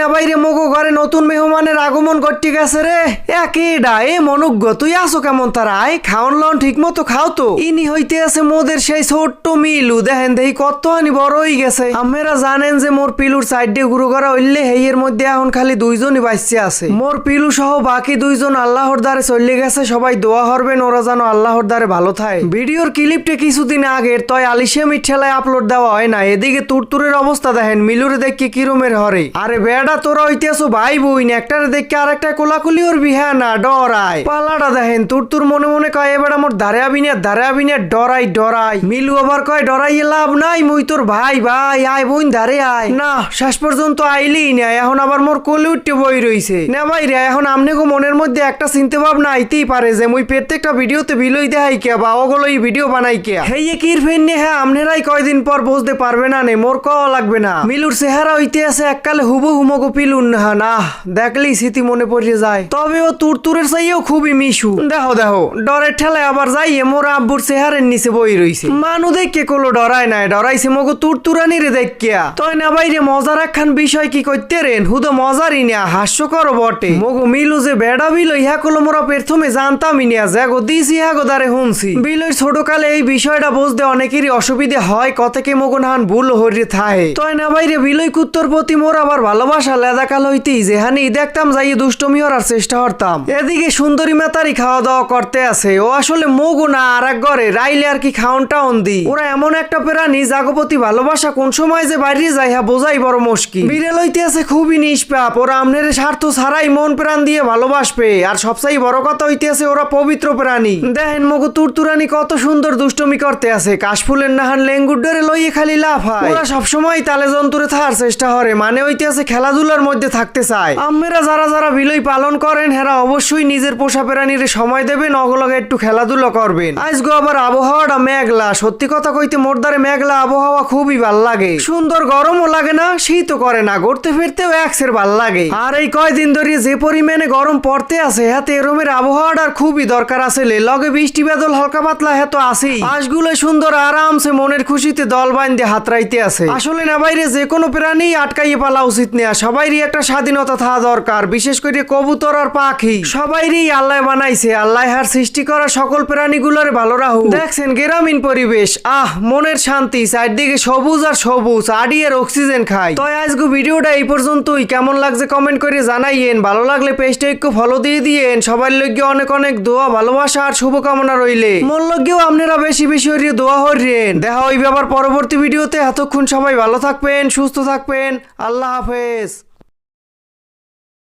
না বাইরে, মগো ঘরে নতুন মেহমানের আগমন করতে গেছে রে। একেডা এ মনুজ্ঞ তুই আসো কেমন তারা? আয় খাওন লন ঠিক মতো খাও তো। ইনি হইতে আছে মোদের সেই ছোট্ট মিলু। দেখেন দেহি কত আনি বড় হয়ে গেছে। আপনারা জানেন যে মোর পিলুর সাইডে গুরু করা হইলে হেইয়ের মধ্যে এখন খালি দুইজনই বাঁচছে আছে। মোর পিলু সহ বাকি দুইজন আল্লাহর দ্বারে চলে গেছে। সবাই দোয়া হরবেন ওরা যেন আল্লাহর দ্বারে ভালো থাকে ভিডিওর ক্লিপটা কিছুদিন আগের, তয় আলিশিয়া মিঠেলায় আপলোড দেওয়া হয় না। এদিকে তুরতুরের অবস্থা দেখেন, মিলুরে দেখে কিরমের হরে আরে বেড়া তোরা হইতেছো ভাই বইন একটারে দেখে আর একটা কোলাকুলি ওর বিহা না? ডরাই। পালাটা দেখেন তোর তোর মনে মনে কয়, এবার আমার ধারে আবি না, ধারে আবি না, ডরাই ডরাই। মিলু আবার কয় ডরাই লাভ নাই মুই তোর ভাই ভাই, আয় বোন, ধারে আয়। না, শেষ পর্যন্ত আইলি না, এখন আবার মোর কোলে উঠতে বই রইছে। না ভাই রে, এখন আমনে গো মনের মধ্যে একটা চিন্তা ভাবনা আইতেই পারে যে, মুই প্রত্যেকটা ভিডিওতে বিলই দেখাই কে বা ওগুলোই ভিডিও বানাই কে হেই কির ফেননে হ্যাঁ আমনেরাই কয়দিন পর বুঝতে পারবে না নে, মোর কওয়া লাগবে না। মিলুর চেহারা হইতে আছে এককালে হুবু হুমগো পিলুন না না, দেখলেই স্মৃতি মনে পড়ে যায়। তবে ও তুরতুরের চাইও খুবই মিশু। দেখো দেখো, ডরের ঠেলায় আবার যাইয়ে মোর আব্বুর চেহারের নিচে বই রইছে। মানু দেখকে কোলো ডরায় নাই, ডরাইছে মগো তুরতুরানি রে দেখিয়া। তয় না বাইরে মজার একখান বিষয় কি করতে রেন? হুদো মজারই না, হাস্যকর বটে। মগো মিলু যে বেড়া বিল ইহা কলো মোরা প্রথমে জানতামই না গো দিছি হ্যাঁ গো দারে হুনছি। বিলই ছোটকালে এই বিষয়টা বুঝতে অনেকেরই অসুবিধে হয় কতকে মগো নাহান ভুল হরিয়ে থাহে। তয় না বাইরে বিলই কুত্তর প্রতি মোর আবার ভালোবাসা লেদাকাল হইতেই যেহানি দেখতাম যাই দুষ্টমি হরার চেষ্টা করতাম। এদিকে সুন্দরী মেতারি খাওয়া দাওয়া করতে আছে। ও আসলে মগু না আর এক ঘরে, রাইলে আর কি খাওনটা অন্দি। ওরা এমন একটা প্রাণী জাগপতি ভালোবাসা কোন সময় যে বাইরে যায় হ্যাঁ বোঝাই বড় মুশকিল। বিড়াল হইতে আছে খুবই নিষ্পাপ, ওরা আমনের স্বার্থ ছাড়াই মন প্রাণ দিয়ে ভালোবাসবে। আর সবসাই বড় কথা হইতে আছে ওরা পবিত্র প্রাণী। দেখেন মগু তুরতুরানি কত সুন্দর দুষ্টমি করতে আছে। কাশফুলের নাহান লেঙ্গুড্ডরে লইয়ে খালি লাভ হয়। ওরা সবসময় তালে যন্ত্রে থাকার চেষ্টা করে মানে হইতে আছে খেলাধুলার মধ্যে থাকতে চায়। আম্মেরা যারা যারা বিলই পালন করেন, হেরা অবশ্যই নিজের পোষা প্রাণীর সময় দেবেন, অগলগে একটু খেলাধুলা করবেন। আজগো আবার আবহাওয়াটা মেঘলা। সত্যি কথা কইতে মোরদারে মেঘলা আবহাওয়া খুবই ভালো লাগে। সুন্দর গরমও লাগে না, শীতও করে না। ঘুরতে ফিরতেও একসের ভালো লাগে। আর এই কয়দিন ধরে যে পরিমাণে গরম পড়তে আছে, হাতে এরমের আবহাওয়াটার খুবই দরকার আছে লগে বৃষ্টি বাদল হালকা পাতলা হেতো আসেই আশগুলো সুন্দর আরামসে মনের খুশিতে দল বাইন্দে হাতরাইতে আছে। আসলে না বাইরে যে কোনো প্রাণী আটকাইয়ে পালা উচিত নেয়া সবাইরই একটা স্বাধীনতা থাকা দরকার, বিশেষ করে কবুতর আর পাখি। সবাইরই আল্লাহ বানাইছে, আল্লাহ হার সৃষ্টি করা সকল প্রাণীগুলোর ভালো রাহু। দেখছেন গ্রামীণ পরিবেশ, আহ, মনের শান্তি, চারদিকে সবুজ আর সবুজ আডি আর অক্সিজেন খাই। তো আজকে ভিডিওটা এই পর্যন্তই। কেমন লাগছে কমেন্ট করে জানাইয়েন। ভালো লাগলে পেজটা একটু ফলো দিয়ে দিয়েন। সবার লগে অনেক অনেক দোয়া, ভালোবাসা আর শুভকামনা রইলে। মন লগেও আপনারা বেশি বেশি হরিয়ে দোয়া হরিয়েন দেখা হইবে আবার পরবর্তী ভিডিওতে। এতক্ষণ সবাই ভালো থাকবেন, সুস্থ থাকবেন। আল্লাহ হাফেজ।